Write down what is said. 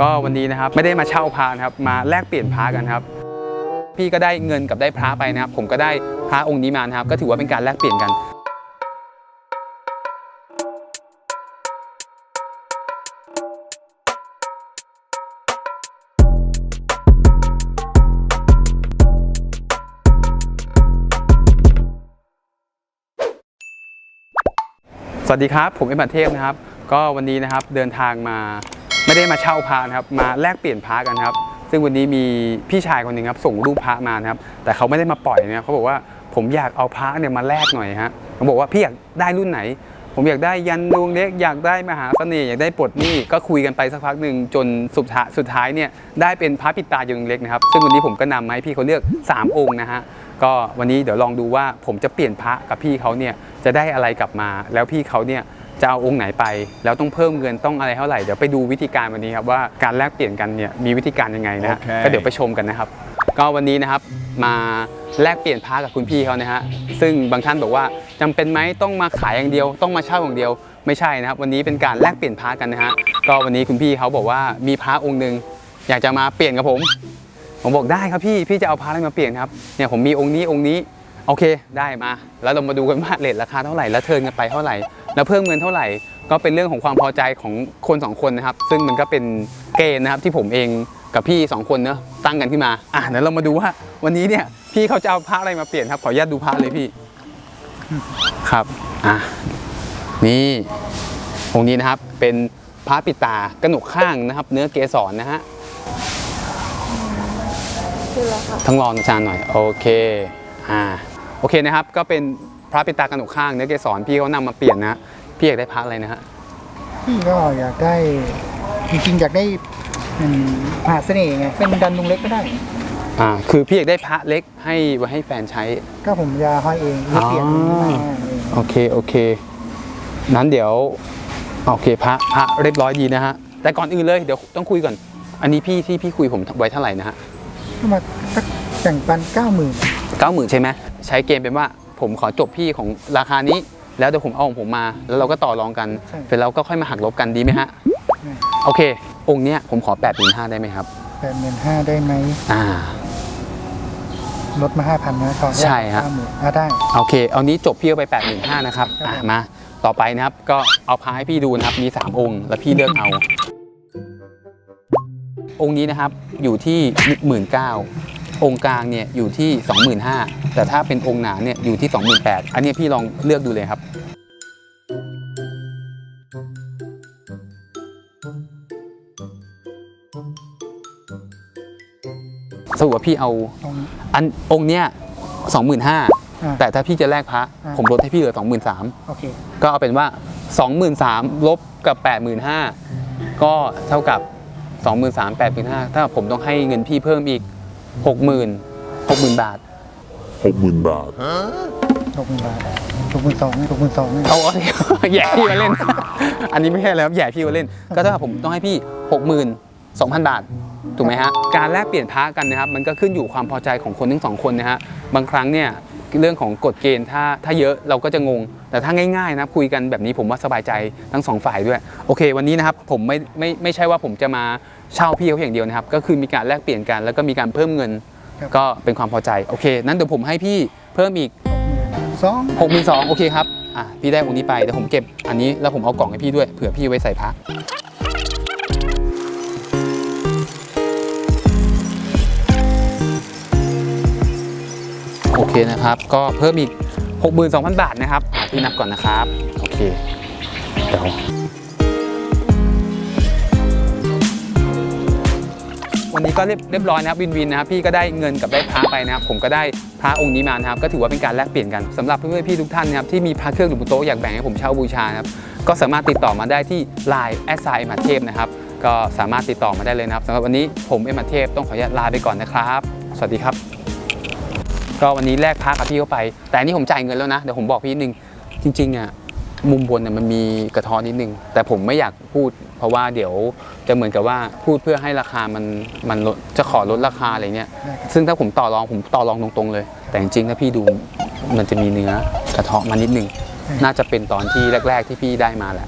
ก็วันนี้นะครับไม่ได้มาเช่าพระนะครับมาแลกเปลี่ยนพระกันครับ พี่ก็ได้เงินกับได้พระไปนะครับ ผมก็ได้พระองค์นี้มานะครับ ก็ถือว่าเป็นการแลกเปลี่ยนกัน สวัสดีครับ ผมเอ็มบัตเทพนะครับ ก็วันนี้นะครับเดินทางมา ไม่ได้มาเช่าพระนะครับมาแลกเปลี่ยนพระกันครับ ซึ่งวันนี้มีพี่ชายคนหนึ่งครับส่งรูปพระมานะครับ แต่เขาไม่ได้มาปล่อยนะครับเขาบอกว่าผมอยากเอาพระเนี่ยมาแลกหน่อยฮะผมบอกว่าพี่อยากได้รุ่นไหน ผมอยากได้ยันดวงเล็กอยากได้มหาเสน่ห์อยากได้ปลดหนี้ก็คุยกันไปสักพักหนึ่งจนสุดท้ายสุดท้ายเนี่ยได้เป็นพระปิดตายันดวงเล็กนะครับซึ่งวันนี้ผมก็นำมาให้พี่เขาเลือก 3 องค์นะฮะก็วันนี้เดี๋ยวลองดูว่าผมจะเปลี่ยนพระกับพี่เขาเนี่ยจะได้อะไรกลับมา แล้วพี่เขาเนี่ย จะเอาองค์ไหนไป แล้วต้องเพิ่มเงินต้องอะไรเท่าไหร่เดี๋ยวไปดูวิธีการวันนี้ครับว่าการแลกเปลี่ยนกันเนี่ยมีวิธีการยังไงนะฮะโอเคก็เดี๋ยวไปชมกันนะครับ ก็วันนี้นะครับมาแลกเปลี่ยนพระกับคุณพี่เขานะฮะซึ่งบางท่านบอกว่าจำเป็นไหมต้องมาขายอย่างเดียว ต้องมาเช่าอย่างเดียวไม่ใช่นะครับ วันนี้เป็นการแลกเปลี่ยนพระกันนะฮะก็วันนี้คุณพี่เขาบอกว่ามีพระองค์หนึ่งอยากจะมาเปลี่ยนกับผม ผมบอกได้ครับพี่พี่จะเอาพระอะไรมาเปลี่ยนครับเนี่ยผมมีองค์นี้องค์นี้โอเคได้มา แล้วเรามาดูกันว่าเลทราคาเท่าไหร่แล้วเทินกันไปเท่าไหร่ แล้วเพิ่มเงินเท่าไหร่ ก็เป็นเรื่องของความพอใจของคนสองคนนะครับ ซึ่งมันก็เป็นเกณฑ์นะครับที่ผมเองกับพี่สองคนเนอะตั้งกันขึ้นมา อะเดี๋ยวเรามาดูว่าวันนี้เนี่ยพี่เขาจะเอาพระอะไรมาเปลี่ยนครับ ขออนุญาตดูพระเลยพี่ ครับ อะ นี่องค์นี้นะครับ เป็นพระปิดตากระหนกข้างนะครับ เนื้อเกสรนะฮะทั้งรองอาจารย์หน่อย โอเค อ่า โอเคนะครับ ก็เป็น พระปิดตากระหนกข้างเนื้อเกสรพี่เขานำมาเปลี่ยนนะพี่อยากได้พระอะไรนะฮะพี่ก็อยากได้จริงๆอยากได้อืมมหาเสน่ห์ไงเป็นดันลุงเล็กก็ได้อ่าคือพี่อยากได้พระเล็กให้ไว้ให้แฟนใช้ ก็ผมจะห้อยเองไม่เปลี่ยนอ๋อมาเองโอเคโอเค นั้นเดี๋ยวโอเคพระพระเรียบร้อยดีนะฮะแต่ก่อนอื่นเลยเดี๋ยวต้องคุยก่อน อันนี้พี่ที่พี่คุยผมไว้เท่าไหร่นะฮะก็มาสักแบ่งปันเก้าหมื่นเก้าหมื่นใช่ไหมใช้เกณฑ์เป็นว่า ผมขอจบพี่ของราคานี้ แล้วเดี๋ยวผมเอาของผมมา แล้วเราก็ต่อรองกันเสร็จแล้วก็ค่อยมาหักลบกันดีไหมฮะโอเค องค์เนี้ยผมขอ8ปดหมื่นห้าได้ไหมครับ แปดหมื่นห้าได้ไหมอ่า ลดมาห้าพันนะตอนแรกใช่ฮะเก้าหมื่นอะได้ โอเค เอานี้จบพี่เอาไป8ปดหมื่นห้านะครับอ่ามา ต่อไปนะครับก็เอาพาให้พี่ดูนะครับมี 3 องค์ แล้วพี่เลือกเอา องค์นี้นะครับอยู่ที่หมื่นเก้าองค์กลางเนี่ยอยู่ที่ 25,000 แต่ถ้าเป็นองค์หนาเนี่ยอยู่ที่ 28,000อันนี้พี่ลองเลือกดูเลยครับ สรุปว่าพี่เอาตรงนี้ อันองค์เนี้ยสองหมื่นห้าอ่าแต่ถ้าพี่จะแลกพระ อ่า ผมลดให้พี่เหลือสองหมื่นสาม โอเค ก็เอาเป็นว่าสองหมื่นสามลบกับแปดหมื่นห้าก็เท่ากับสองหมื่นสามแปดหมื่นห้าถ้าผมต้องให้เงินพี่เพิ่มอีกหกหมื่นหกหมื่นบาท หกหมื่นบาท หกหมื่นบาทหกหมื่นสองหกหมื่นสองเอาเอาแย่พี่มาเล่น อันนี้ไม่ใช่แล้วครับแย่พี่มาเล่น ก็ถ้าผมต้องให้พี่หกหมื่นสองพันบาท ถูกไหมฮะ การแลกเปลี่ยนพระกันนะครับ มันก็ขึ้นอยู่ความพอใจของคนทั้งสองคนนะฮะ บางครั้งเนี่ยเรื่องของกฎเกณฑ์ถ้าถ้าเยอะเราก็จะงง แต่ถ้าง่ายๆนะคุยกันแบบนี้ผมว่าสบายใจทั้งสองฝ่ายด้วย โอเค วันนี้นะครับผมไม่ไม่ไม่ใช่ว่าผมจะมาเช่าพี่เขาอย่างเดียวนะครับ ก็คือมีการแลกเปลี่ยนกัน แล้วก็มีการเพิ่มเงิน ก็เป็นความพอใจโอเคนั้นเดี๋ยวผมให้พี่เพิ่มอีกสอง6กหมื่นสองโอเคครับอะพี่ได้องค์นี้ไปเดี๋ยวผมเก็บอันนี้แล้วผมเอากล่องให้พี่ด้วยเผื่อพี่ไว้ใส่พระโอเคนะครับ ก็เพิ่มอีก 62,000 บาทนะครับอะพี่นับก่อนนะครับ โอเค เดี๋ยว วันนี้ก็เรียบเรียบร้อยนะครับวินวินนะครับพี่ก็ได้เงินกับได้พระไปนะครับผมก็ได้พระองค์นี้มานะครับก็ถือว่าเป็นการแลกเปลี่ยนกันสำหรับเพื่อนๆพี่ทุกท่านนะครับที่มีพระเครื่องหลวงปู่โตะอยากแบ่งให้ผมเช่าบูชานะครับก็สามารถติดต่อมาได้ที่ Line แอดไซน์มาเทพนะครับก็สามารถติดต่อมาได้เลยนะครับสำหรับวันนี้ผมเอ็มมาเทพต้องขออนุญาตลาไปก่อนนะครับ สวัสดีครับ ก็วันนี้แลกพระกับพี่เข้าไป แต่อันนี้ผมจ่ายเงินแล้วนะเดี๋ยวผมบอกพี่นิดนึงจริงๆอะ มุมบนเนี่ยมันมีกระท้อนนิดนึง แต่ผมไม่อยากพูด เพราะว่าเดี๋ยวจะเหมือนกับว่าพูดเพื่อให้ราคามันมันลดจะขอลดราคาอะไรเงี้ยได้ครับซึ่งถ้าผมต่อรองผมต่อรองตรงๆเลย แต่จริงๆถ้าพี่ดูมันจะมีเนื้อกระเทาะมานิดนึง น่าจะเป็นตอนที่แรก ๆ ที่พี่ได้มาแหละ